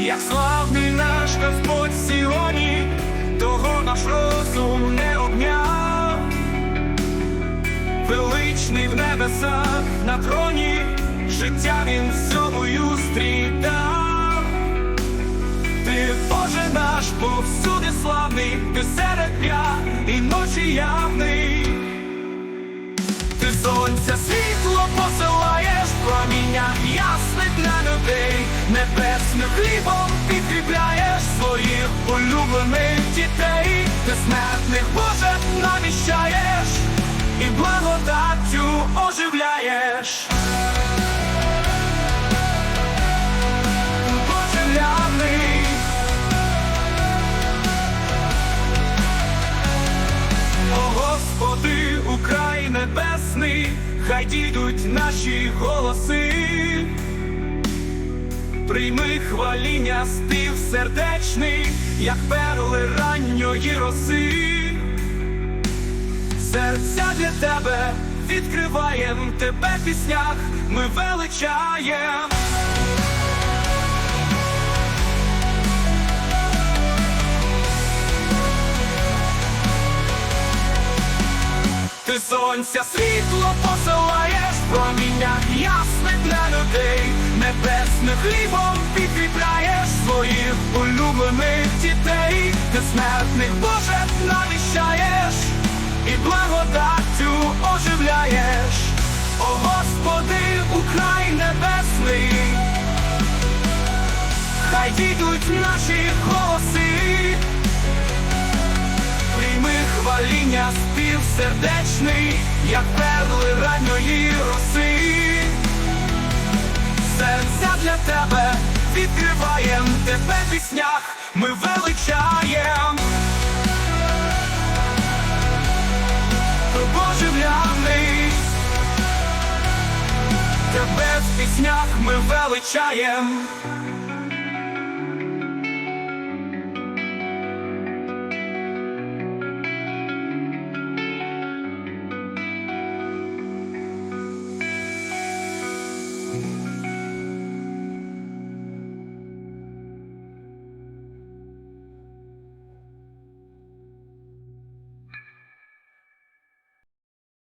як славний наш Господь Сіоні, того наш розум не обняв, величний в небесах на троні, життя він всьому юстрі дав. Ти, Боже наш, повсюди славний, ти серед дня і ночі явний. Небесним хлібом підкріпляєш своїх улюблених дітей, ти смертних Боже навіщаєш і благодаттю оживляєш. Господи, Украй небесний, хай дійдуть наші голоси, прийми хваління спів сердечний, як перли ранньої роси. Серця для тебе відкриваєм тебе в піснях, ми величаєм. Ти сонця світло посилаєш, проміння людей, небесним хлібом підкріпляєш своїх улюблених дітей, ти смертних Боже навіщаєш і благодаттю оживляєш, о Господи, Украй небесний, хай дійдуть наші голоси. Прийми хваління спів сердечний, як перли ранньої роси. Для тебе відкриваєм тебе в піснях, ми величаєм. Божевляний, тебе в піснях ми величаєм.